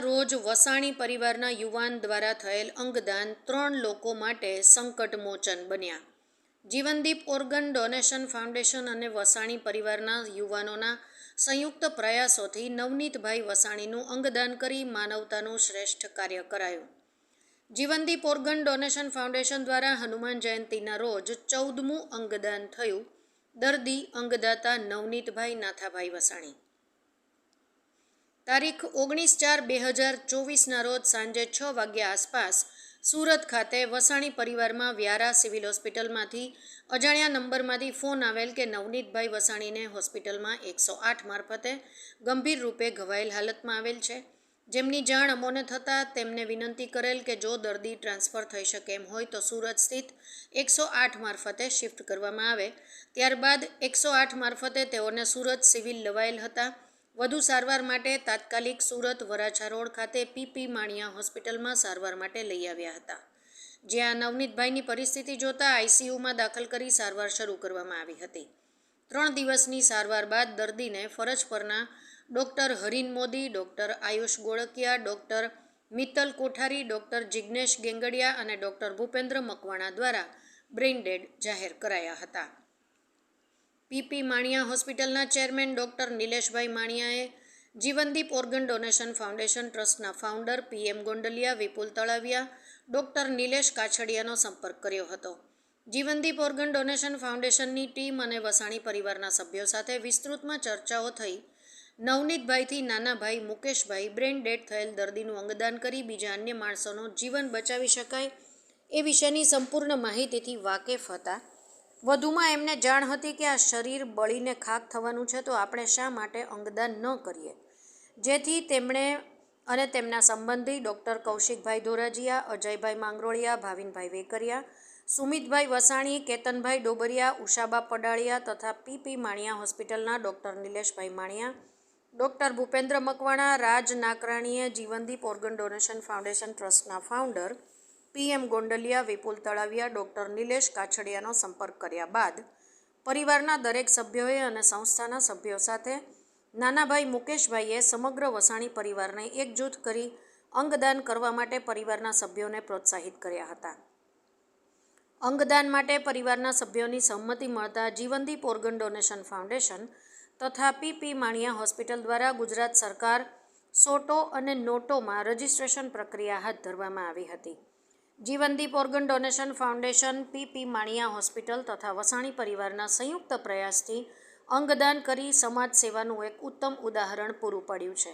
રોજ વસાણી પરિવારના યુવાન દ્વારા થયેલ અંગદાન ત્રણ લોકો માટે સંકટમોચન બન્યા. જીવનદીપ ઓર્ગન ડોનેશન ફાઉન્ડેશન અને વસાણી પરિવારના યુવાનોના સંયુક્ત પ્રયાસોથી નવનીતભાઈ વસાણીનું અંગદાન કરી માનવતાનું શ્રેષ્ઠ કાર્ય કરાયું. જીવનદીપ ઓર્ગન ડોનેશન ફાઉન્ડેશન દ્વારા હનુમાન જયંતિના રોજ ચૌદમું અંગદાન થયું. દર્દી અંગદાતા નવનીતભાઈ નાથાભાઈ વસાણી. તારીખ ઓગણીસ ચાર બે હજાર ચોવીસના રોજ સાંજે છ વાગ્યા આસપાસ સુરત ખાતે વસાણી પરિવારમાં વ્યારા સિવિલ હોસ્પિટલમાંથી અજાણ્યા નંબરમાંથી ફોન આવેલ કે નવનીતભાઈ વસાણીને હોસ્પિટલમાં એકસો આઠ મારફતે ગંભીર રૂપે ઘવાયેલ હાલતમાં આવેલ છે. જેમની જાણ અમોને થતાં તેમને વિનંતી કરેલ કે જો દર્દી ટ્રાન્સફર થઈ શકે એમ હોય તો સુરત સ્થિત એકસો આઠ મારફતે શિફ્ટ કરવામાં આવે. ત્યારબાદ એકસો આઠ મારફતે તેઓને સુરત સિવિલ લવાયેલ હતા. વધુ સારવાર માટે તાત્કાલિક સુરત વરાછા રોડ ખાતે પીપી માણિયા હોસ્પિટલમાં સારવાર માટે લઈ આવ્યા હતા. જ્યાં નવનીતભાઈની પરિસ્થિતિ જોતા આઈસીયુમાં દાખલ કરી સારવાર શરૂ કરવામાં આવી હતી. ત્રણ દિવસની સારવાર બાદ દર્દીને ફરજ પરના doctor Harin Modi, doctor Ayush Golakiya, doctor Mittal Kothari, doctor Jignesh Gengadiya અને ડૉક્ટર ભૂપેન્દ્ર મકવાણા દ્વારા બ્રેઇન ડેડ જાહેર કરાયા હતા. પીપી માણિયા હોસ્પિટલના ચેરમેન ડૉક્ટર નિલેશભાઈ માણિયાએ જીવનદીપ ઓર્ગન ડોનેશન ફાઉન્ડેશન ટ્રસ્ટના founder PM Gondaliya, Vipul Talaviya, doctor Nilesh કાછડિયાનો સંપર્ક કર્યો હતો. જીવનદીપ ઓર્ગન ડોનેશન ફાઉન્ડેશનની ટીમ અને વસાણી પરિવારના સભ્યો સાથે વિસ્તૃતમાં ચર્ચાઓ થઈ. નવનીતભાઈથી નાનાભાઈ મુકેશભાઈ બ્રેન ડેડ થયેલ દર્દીનું અંગદાન કરી બીજા અન્ય માણસોનું જીવન બચાવી શકાય એ વિશેની સંપૂર્ણ માહિતીથી વાકેફ હતા. વધુમાં એમને જાણ હતી કે આ શરીર બળીને ખાક થવાનું છે, તો આપણે શા માટે અંગદાન ન કરીએ? જેથી તેમણે અને તેમના સંબંધી ડૉક્ટર કૌશિકભાઈ ધોરાજીયા, અજયભાઈ માંગરોળિયા, ભાવિનભાઈ વેકરિયા, સુમિતભાઈ વસાણી, કેતનભાઈ ડોબરિયા, ઉષાબા પડાળિયા તથા પીપી માણિયા હોસ્પિટલના ડૉક્ટર નિલેશભાઈ માણિયા, ડૉક્ટર ભૂપેન્દ્ર મકવાણા, રાજ નાકરાણીએ જીવનદીપ ઓર્ગન ડોનેશન ફાઉન્ડેશન ટ્રસ્ટના founder PM Gondaliya, Vipul Talaviya, doctor Nilesh કાછડિયાનો સંપર્ક કર્યા બાદ પરિવારના દરેક સભ્યોએ અને સંસ્થાના સભ્યો સાથે નાનાભાઈ મુકેશભાઈએ સમગ્ર વસાણી પરિવારને એકજૂથ કરી અંગદાન કરવા માટે પરિવારના સભ્યોને પ્રોત્સાહિત કર્યા હતા. અંગદાન માટે પરિવારના સભ્યોની સંમતિ મળતા જીવનદીપ ઓર્ગન ડોનેશન ફાઉન્ડેશન તથા પીપી માણિયા હોસ્પિટલ દ્વારા ગુજરાત સરકાર સોટો અને નોટોમાં રજિસ્ટ્રેશન પ્રક્રિયા હાથ ધરવામાં આવી હતી. Jivandeep organ donation foundation, PP Maniya hospital તથા વસાણી પરિવારના સંયુક્ત પ્રયાસથી અંગદાન કરી સમાજ સેવાનું એક ઉત્તમ ઉદાહરણ પૂરું પાડ્યું છે.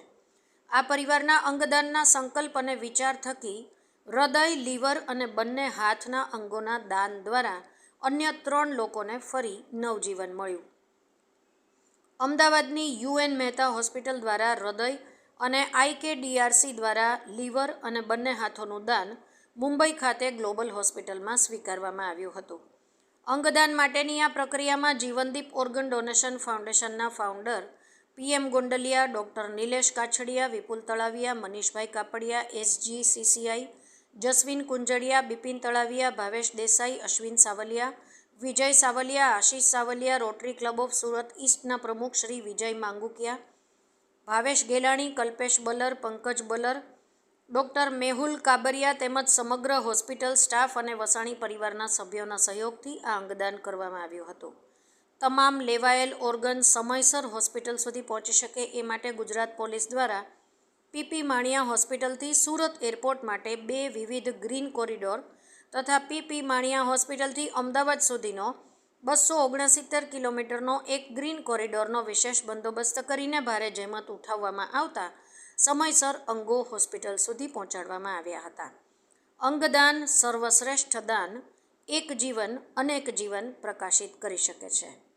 આ પરિવારના અંગદાનના સંકલ્પ અને વિચાર થકી હૃદય, લીવર અને બંને હાથના અંગોના દાન દ્વારા અન્ય ત્રણ લોકોને ફરી નવજીવન મળ્યું. અમદાવાદની યુએન મહેતા હોસ્પિટલ દ્વારા હૃદય અને આઈકેડીઆરસી દ્વારા લીવર અને બંને હાથોનું દાન મુંબઈ ખાતે ગ્લોબલ હોસ્પિટલમાં સ્વીકારવામાં આવ્યું હતું. અંગદાન માટેની આ પ્રક્રિયામાં જીવનદીપ ઓર્ગન ડોનેશન ફાઉન્ડેશનના founder PM Gondaliya, doctor Nilesh Kachhadiya, Vipul Talaviya, Manishbhai Kapadiya SG CCI Jasvin Kunjadiya, Bipin Talaviya, Bhavesh Desai, Ashwin Savaliya, Vijay Savaliya, Ashish Savaliya, Rotary Club of Surat ઈસ્ટના પ્રમુખ શ્રી વિજય માંગુકિયા, ભાવેશ ગેલાણી, કલ્પેશ બલર, પંકજ બલર ડૉક્ટર મેહુલ કાબરિયા તેમજ સમગ્ર hospital staff અને વસાણી પરિવારના સભ્યોના સહયોગથી આ અંગદાન કરવામાં આવ્યું હતું. તમામ લેવાયેલ ઓર્ગન સમયસર હોસ્પિટલ સુધી પહોંચી શકે એ માટે ગુજરાત પોલીસ દ્વારા પીપી માણિયા હોસ્પિટલથી સુરત એરપોર્ટ માટે બે વિવિધ ગ્રીન કોરિડોર તથા પીપી માણિયા હોસ્પિટલથી અમદાવાદ સુધીનો બસો ઓગણસિત્તેર કિલોમીટરનો એક ગ્રીન કોરિડોરનો વિશેષ બંદોબસ્ત કરીને ભારે જહેમત ઉઠાવવામાં આવતા સમયસર અંગો હોસ્પિટલ સુધી પહોંચાડવામાં આવ્યા હતા. અંગદાન, સર્વશ્રેષ્ઠ દાન, એક જીવન અનેક જીવન પ્રકાશિત કરી શકે છે.